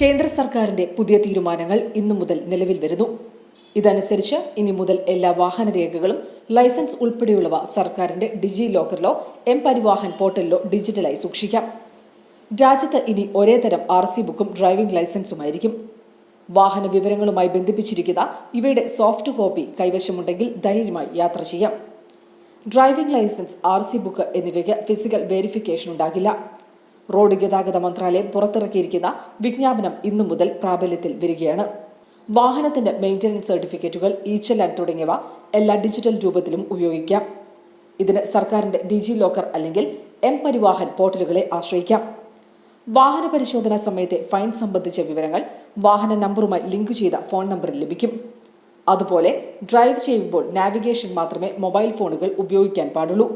കേന്ദ്ര സർക്കാരിന്റെ പുതിയ തീരുമാനങ്ങൾ ഇന്നു മുതൽ നിലവിൽ വരുന്നു. ഇതനുസരിച്ച് ഇനി മുതൽ എല്ലാ വാഹന രേഖകളും ലൈസൻസ് ഉൾപ്പെടെയുള്ളവ സർക്കാരിന്റെ ഡിജി ലോക്കറിലോ എം പരിവാഹൻ പോർട്ടലിലോ ഡിജിറ്റലായി സൂക്ഷിക്കാം. രാജ്യത്ത് ഇനി ഒരേ തരം ആർ സി ബുക്കും ഡ്രൈവിംഗ് ലൈസൻസുമായിരിക്കും. വാഹന വിവരങ്ങളുമായി ബന്ധിപ്പിച്ചിരിക്കുന്ന ഇവയുടെ സോഫ്റ്റ് കോപ്പി കൈവശമുണ്ടെങ്കിൽ ധൈര്യമായി യാത്ര ചെയ്യാം. Driving licence R C book എന്നിവയ്ക്ക് ഫിസിക്കൽ വെരിഫിക്കേഷൻ ഉണ്ടാകില്ല. റോഡ് ഗതാഗത മന്ത്രാലയം പുറത്തിറക്കിയിരിക്കുന്ന വിജ്ഞാപനം ഇന്നു മുതൽ പ്രാബല്യത്തിൽ വരികയാണ്. വാഹനത്തിന്റെ മെയിന്റനൻസ് സർട്ടിഫിക്കറ്റുകൾ ഇ ചെല്ലാൻ തുടങ്ങിയവ എല്ലാ ഡിജിറ്റൽ രൂപത്തിലും ഉപയോഗിക്കാം. ഇതിന് സർക്കാരിന്റെ ഡിജി ലോക്കർ അല്ലെങ്കിൽ എം പരിവാഹൻ പോർട്ടലുകളെ ആശ്രയിക്കാം. വാഹന പരിശോധന സമയത്തെ ഫൈൻ സംബന്ധിച്ച വിവരങ്ങൾ വാഹന നമ്പറുമായി ലിങ്ക് ചെയ്ത ഫോൺ നമ്പറിൽ ലഭിക്കും. അതുപോലെ ഡ്രൈവ് ചെയ്യുമ്പോൾ നാവിഗേഷൻ മാത്രമേ മൊബൈൽ ഫോണുകൾ ഉപയോഗിക്കാൻ പാടുള്ളൂ.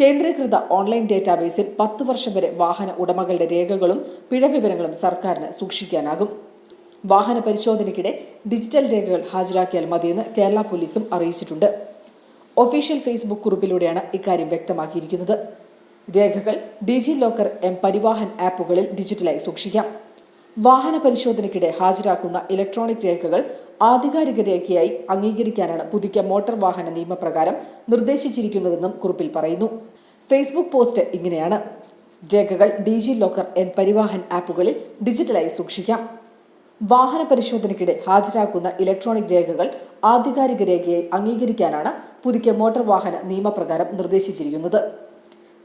കേന്ദ്രീകൃത ഓൺലൈൻ ഡേറ്റാബേസിൽ പത്ത് വർഷം വരെ വാഹന ഉടമകളുടെ രേഖകളും പിഴ വിവരങ്ങളും സർക്കാരിന് സൂക്ഷിക്കാനാകും. വാഹന പരിശോധനയ്ക്കിടെ ഡിജിറ്റൽ രേഖകൾ ഹാജരാക്കിയാൽ മതിയെന്ന് കേരള പോലീസും അറിയിച്ചിട്ടുണ്ട്. ഒഫീഷ്യൽ ഫേസ്ബുക്ക് കുറിപ്പിലൂടെയാണ് ഇക്കാര്യം വ്യക്തമാക്കിയിരിക്കുന്നത്. രേഖകൾ ഡിജി ലോക്കർ എം പരിവാഹൻ ആപ്പുകളിൽ ഡിജിറ്റലായി സൂക്ഷിക്കാം. വാഹന പരിശോധനയ്ക്കിടെ ഹാജരാക്കുന്ന ഇലക്ട്രോണിക് രേഖകൾ ആധികാരിക രേഖയായി അംഗീകരിക്കാനാണ് പുതുക്കിയ മോട്ടോർ വാഹന നിയമപ്രകാരം നിർദ്ദേശിച്ചിരിക്കുന്നതെന്നും കുറിപ്പിൽ പറയുന്നു. ഫേസ്ബുക്ക് പോസ്റ്റ് ഇങ്ങനെയാണ്. രേഖകൾ ഡിജി ലോക്കർ എൻ പരിവാഹൻ ആപ്പുകളിൽ ഡിജിറ്റലായി സൂക്ഷിക്കാം. വാഹന പരിശോധനയ്ക്കിടെ ഹാജരാക്കുന്ന ഇലക്ട്രോണിക് രേഖകൾ ആധികാരിക രേഖയായി അംഗീകരിക്കാനാണ് പുതുക്കിയ മോട്ടോർ വാഹന നിയമപ്രകാരം നിർദ്ദേശിച്ചിരിക്കുന്നത്.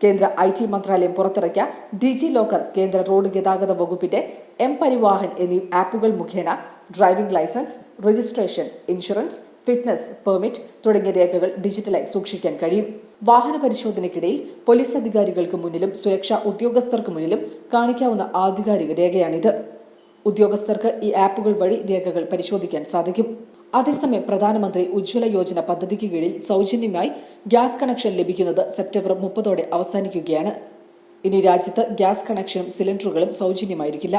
കേന്ദ്ര ഐ ടി മന്ത്രാലയം പുറത്തിറക്കിയ ഡിജി ലോക്കർ കേന്ദ്ര റോഡ് ഗതാഗത വകുപ്പിന്റെ എം പരിവാഹൻ എന്നീ ആപ്പുകൾ മുഖേന driving licence registration insurance fitness permit തുടങ്ങിയ രേഖകൾ ഡിജിറ്റലായി സൂക്ഷിക്കാൻ കഴിയും. വാഹന പരിശോധനയ്ക്കിടയിൽ പോലീസ് അധികാരികൾക്ക് മുന്നിലും സുരക്ഷാ ഉദ്യോഗസ്ഥർക്ക് മുന്നിലും കാണിക്കാവുന്ന ആധികാരിക രേഖയാണിത്. ഉദ്യോഗസ്ഥർക്ക് ഈ ആപ്പുകൾ വഴി രേഖകൾ പരിശോധിക്കാൻ സാധിക്കും. അതേസമയം പ്രധാനമന്ത്രി ഉജ്ജ്വല യോജന പദ്ധതിക്ക് കീഴിൽ സൗജന്യമായി ഗ്യാസ് കണക്ഷൻ ലഭിക്കുന്നത് സെപ്റ്റംബർ മുപ്പതോടെ അവസാനിക്കുകയാണ്. ഇനി രാജ്യത്ത് ഗ്യാസ് കണക്ഷനും സിലിണ്ടറുകളും സൗജന്യമായിരിക്കില്ല.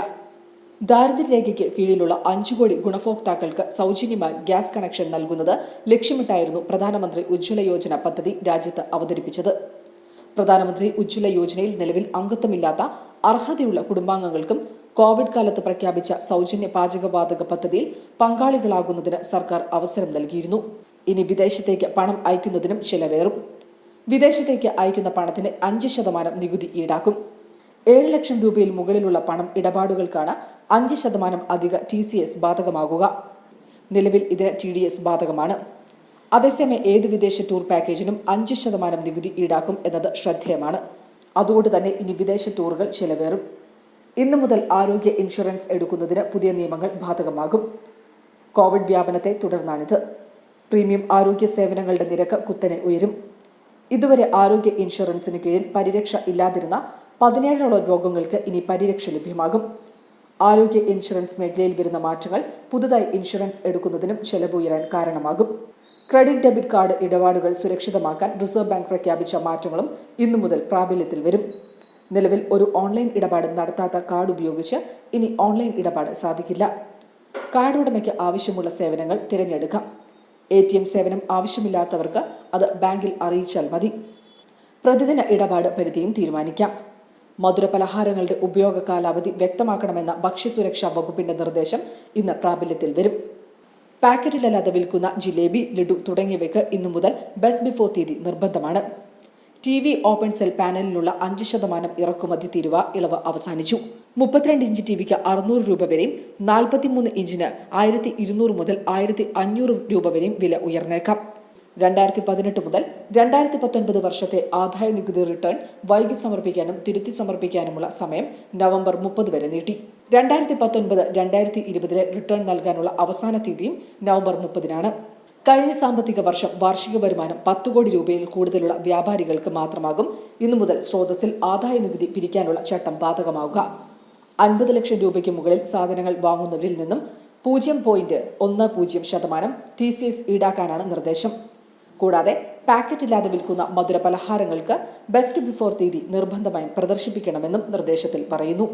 ദാരിദ്ര്യരേഖയ്ക്ക് കീഴിലുള്ള അഞ്ചു കോടി ഗുണഭോക്താക്കൾക്ക് സൗജന്യമായി ഗ്യാസ് കണക്ഷൻ നൽകുന്നത് ലക്ഷ്യമിട്ടായിരുന്നു പ്രധാനമന്ത്രി ഉജ്ജ്വല യോജന പദ്ധതി രാജ്യത്ത് അവതരിപ്പിച്ചത്. പ്രധാനമന്ത്രി ഉജ്ജ്വല യോജനയിൽ നിലവിൽ അംഗത്വമില്ലാത്ത അർഹതയുള്ള കുടുംബാംഗങ്ങൾക്കും കോവിഡ് കാലത്ത് പ്രഖ്യാപിച്ച സൗജന്യ പാചകവാതക പദ്ധതിയിൽ പങ്കാളികളാകുന്നതിന് സർക്കാർ അവസരം നൽകിയിരുന്നു. ഇനി വിദേശത്തേക്ക് പണം അയക്കുന്നതിനും ചിലവേറും. വിദേശത്തേക്ക് അയക്കുന്ന പണത്തിന് അഞ്ച് ശതമാനം നികുതി ഈടാക്കും. ഏഴ് ലക്ഷം രൂപയിൽ മുകളിലുള്ള പണം ഇടപാടുകൾക്കാണ് അഞ്ച് ശതമാനം അധിക ടി സി എസ് ബാധകമാകുക. നിലവിൽ ഇതിന് ടി ഡി എസ് ബാധകമാണ്. അതേസമയം ഏത് വിദേശ ടൂർ പാക്കേജിനും അഞ്ച് ശതമാനം നികുതി ഈടാക്കും എന്നത് ശ്രദ്ധേയമാണ്. അതുകൊണ്ട് തന്നെ ഇനി വിദേശ ടൂറുകൾ ചെലവേറും. ഇന്നു മുതൽ ആരോഗ്യ ഇൻഷുറൻസ് എടുക്കുന്നതിന് പുതിയ നിയമങ്ങൾ ബാധകമാകും. കോവിഡ് വ്യാപനത്തെ തുടർന്നാണിത്. പ്രീമിയം ആരോഗ്യ സേവനങ്ങളുടെ നിരക്ക് കുത്തനെ ഉയരും. ഇതുവരെ ആരോഗ്യ ഇൻഷുറൻസിന് കീഴിൽ പരിരക്ഷ ഇല്ലാതിരുന്ന പതിനേഴോളം രോഗങ്ങൾക്ക് ഇനി പരിരക്ഷ ലഭ്യമാകും. ആരോഗ്യ ഇൻഷുറൻസ് മേഖലയിൽ വരുന്ന മാറ്റങ്ങൾ പുതുതായി ഇൻഷുറൻസ് എടുക്കുന്നതിനും ചെലവ് ഉയരാൻ കാരണമാകും. ക്രെഡിറ്റ് ഡെബിറ്റ് കാർഡ് ഇടപാടുകൾ സുരക്ഷിതമാക്കാൻ റിസർവ് ബാങ്ക് പ്രഖ്യാപിച്ച മാറ്റങ്ങളും ഇന്നു മുതൽ പ്രാബല്യത്തിൽ വരും. നിലവിൽ ഒരു ഓൺലൈൻ ഇടപാടും നടത്താത്ത കാർഡ് ഉപയോഗിച്ച് ഇനി ഓൺലൈൻ ഇടപാട് സാധിക്കില്ല. കാർഡ് ഉടമയ്ക്ക് ആവശ്യമുള്ള സേവനങ്ങൾ തിരഞ്ഞെടുക്കാം. എ ടി എം സേവനം ആവശ്യമില്ലാത്തവർക്ക് അത് ബാങ്കിൽ അറിയിച്ചാൽ മതി. പ്രതിദിന ഇടപാട് പരിധിയും തീരുമാനിക്കാം. മധുരപലഹാരങ്ങളുടെ ഉപയോഗ കാലാവധി വ്യക്തമാക്കണമെന്ന ഭക്ഷ്യസുരക്ഷാ വകുപ്പിന്റെ നിർദ്ദേശം ഇന്ന് പ്രാബല്യത്തിൽ വരും. പാക്കറ്റിലല്ലാതെ വിൽക്കുന്ന ജിലേബി ലഡു തുടങ്ങിയവയ്ക്ക് ഇന്നു മുതൽ ബസ് ബിഫോർ തീയതി നിർബന്ധമാണ്. ടി വി ഓപ്പൺ സെൽ പാനലിലുള്ള അഞ്ച് ശതമാനം ഇറക്കുമതി തീരുവ ഇളവ് അവസാനിച്ചു. മുപ്പത്തിരണ്ട് ഇഞ്ച് ടി വിക്ക് അറുന്നൂറ് രൂപ വരെയും നാൽപ്പത്തിമൂന്ന് ഇഞ്ചിന് ആയിരത്തി ഇരുന്നൂറ് മുതൽ ആയിരത്തി അഞ്ഞൂറ് രൂപ വരെയും വില ഉയർന്നേക്കാം. രണ്ടായിരത്തി പതിനെട്ട് മുതൽ രണ്ടായിരത്തി പത്തൊൻപത് വർഷത്തെ ആദായ നികുതി റിട്ടേൺ വൈകി സമർപ്പിക്കാനും തിരുത്തി സമർപ്പിക്കാനുമുള്ള സമയം നവംബർ മുപ്പത് വരെ നീട്ടി. രണ്ടായിരത്തി പത്തൊൻപത് രണ്ടായിരത്തി ഇരുപതിലെ റിട്ടേൺ നൽകാനുള്ള അവസാന തീയതിയും നവംബർ മുപ്പതിനാണ്. കഴിഞ്ഞ സാമ്പത്തിക വർഷം വാർഷിക വരുമാനം പത്ത് കോടി രൂപയിൽ കൂടുതലുള്ള വ്യാപാരികൾക്ക് മാത്രമാകും ഇന്നു മുതൽ സ്രോതസ്സിൽ ആദായ നികുതി പിരിക്കാനുള്ള ചട്ടം ബാധകമാവുക. അൻപത് ലക്ഷം രൂപയ്ക്ക് മുകളിൽ സാധനങ്ങൾ വാങ്ങുന്നവരിൽ നിന്നും പൂജ്യം പോയിന്റ് ഒന്ന് പൂജ്യം ശതമാനം ടി സി എസ് ഈടാക്കാനാണ് നിർദ്ദേശം. കൂടാതെ പാക്കറ്റ് ഇല്ലാതെ വിൽക്കുന്ന മധുര പലഹാരങ്ങൾക്ക് ബെസ്റ്റ് ബിഫോർ തീയതി നിർബന്ധമായും പ്രദർശിപ്പിക്കണമെന്നും നിർദ്ദേശത്തിൽ പറയുന്നു.